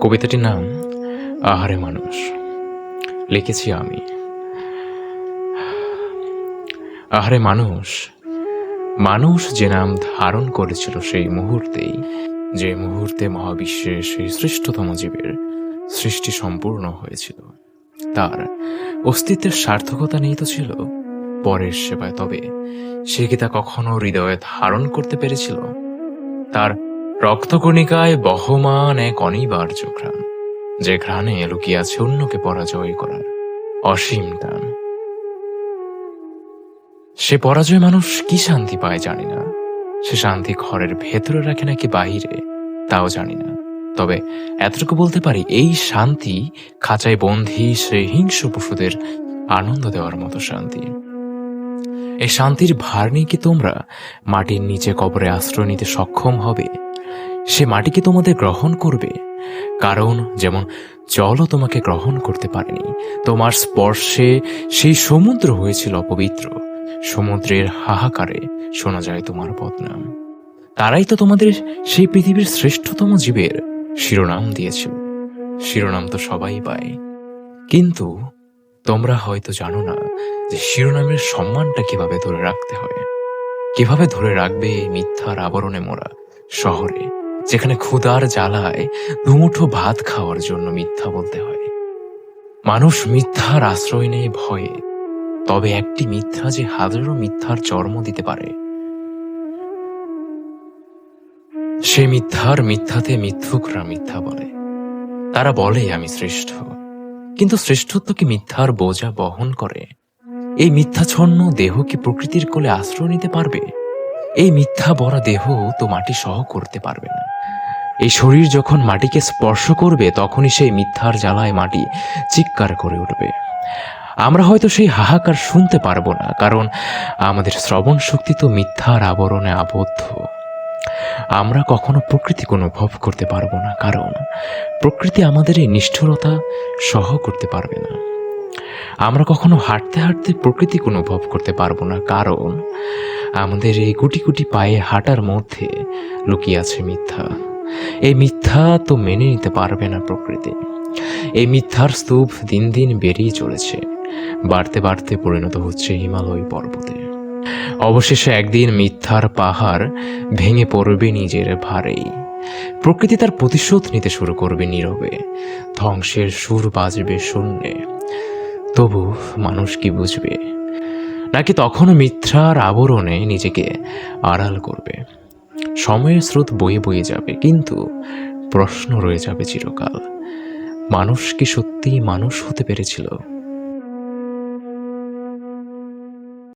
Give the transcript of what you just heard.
কবিতাটির নাম আহারে মানুষ। লিখেছি আমি। আহারে মানুষ মানুষ যে নাম ধারণ করেছিল সেই মুহূর্তেই, যে মুহূর্তে মহাবিশ্বের সেই শ্রেষ্ঠতম জীবের সৃষ্টি সম্পূর্ণ হয়েছিল। তার অস্তিত্বের সার্থকতা নিহিত ছিল। পরের সেবায় তবে সে কি তা কখনো হৃদয়ে ধারণ করতে পেরেছিল? তার রক্তকণিকায় বহমান এক অনিবার্য ঘ্রাণ, যে ঘ্রাণে লুকিয়ে আছে অন্যকে পরাজয় করার অসীম টান। সে পরাজয় মানুষ কি শান্তি পায় জানি না। সে শান্তি ঘরের ভেতরে রাখে নাকি বাহিরে তাও জানি না। তবে এতটুকু বলতে পারি, এই শান্তি খাঁচায় বন্ধি সে হিংস্র পশুদের আনন্দ দেওয়ার মতো শান্তি। এই শান্তির ভার নিয়ে কি তোমরা মাটির নিচে কবরে আশ্রয় নিতে সক্ষম হবে? সে মাটিকে তোমাদের গ্রহণ করবে। কারণ যেমন জলও তোমাকে গ্রহণ করতে পারেনি, তোমার স্পর্শে সেই সমুদ্র হয়েছিল অপবিত্র। সমুদ্রের হাহাকারে শোনা যায় তোমার বদনাম। তারাই তো তোমাদের সেই পৃথিবীর শ্রেষ্ঠতম জীবের শিরোনাম দিয়েছিল। শিরোনাম তো সবাই পায়। কিন্তু তোমরা হয়তো জানো না যে শিরোনামের সম্মানটা কীভাবে ধরে রাখতে হয়। কীভাবে ধরে রাখবে এই মিথ্যার আবরণে মোড়া শহরে? যেখানে ক্ষুধার জ্বালায় দুমুঠো ভাত খাওয়ার জন্য মিথ্যা বলতে হয়। মানুষ মিথ্যার আশ্রয় নেই ভয়ে, তবে একটি মিথ্যা যে হাজারো মিথ্যার জন্ম দিতে পারে। সে মিথ্যার মিথ্যাতে মিথ্যুকরা মিথ্যা বলে। তারা বলে, আমি শ্রেষ্ঠ। কিন্তু শ্রেষ্ঠত্ব কি মিথ্যার বোঝা বহন করে? এই মিথ্যাচ্ছন্ন দেহ কি প্রকৃতির কোলে আশ্রয় নিতে পারবে? এই মিথ্যা বড় দেহ তো মাটি সহ করতে পারবে না। এই শরীর যখন মাটিকে স্পর্শ করবে, তখনই সেই মিথ্যার জ্বালায় মাটি চিৎকার করে উঠবে। আমরা হয়তো সেই হাহাকার শুনতে পারব না, কারণ আমাদের শ্রবণ শক্তি তো মিথ্যার আবরণে আবদ্ধ। আমরা কখনো প্রকৃতিকে অনুভব করতে পারব না, কারণ প্রকৃতি আমাদের এই নিষ্ঠুরতা সহ করতে পারবে না। আমরা কখনো হাঁটতে হাঁটতে প্রকৃতিকে অনুভব করতে পারব না, কারণ আমাদের এই গুটি গুটি পায়ে হাঁটার মধ্যে লুকিয়ে আছে মিথ্যা। এই মিথ্যা তো মেনে নিতে পারবে না প্রকৃতি। এই মিথ্যার স্তূপ দিন দিন বেরিয়ে চলেছে। বাড়তে বাড়তে পরিণত হচ্ছে হিমালয় পর্বতে। অবশেষে একদিন মিথ্যার পাহাড় ভেঙে পড়বে নিজের ভারেই। প্রকৃতি তার প্রতিশোধ নিতে শুরু করবে নীরবে। ধ্বংসের সুর বাজবে শূন্যে। তবু মানুষ কি বুঝবে? নাকি তখনও মিথ্যার আবরণে নিজেকে আড়াল করবে? সময়ের স্রোত বয়ে বয়ে যাবে, কিন্তু প্রশ্ন রয়ে যাবে চিরকাল। মানুষ কি সত্যি মানুষ হতে পেরেছিল?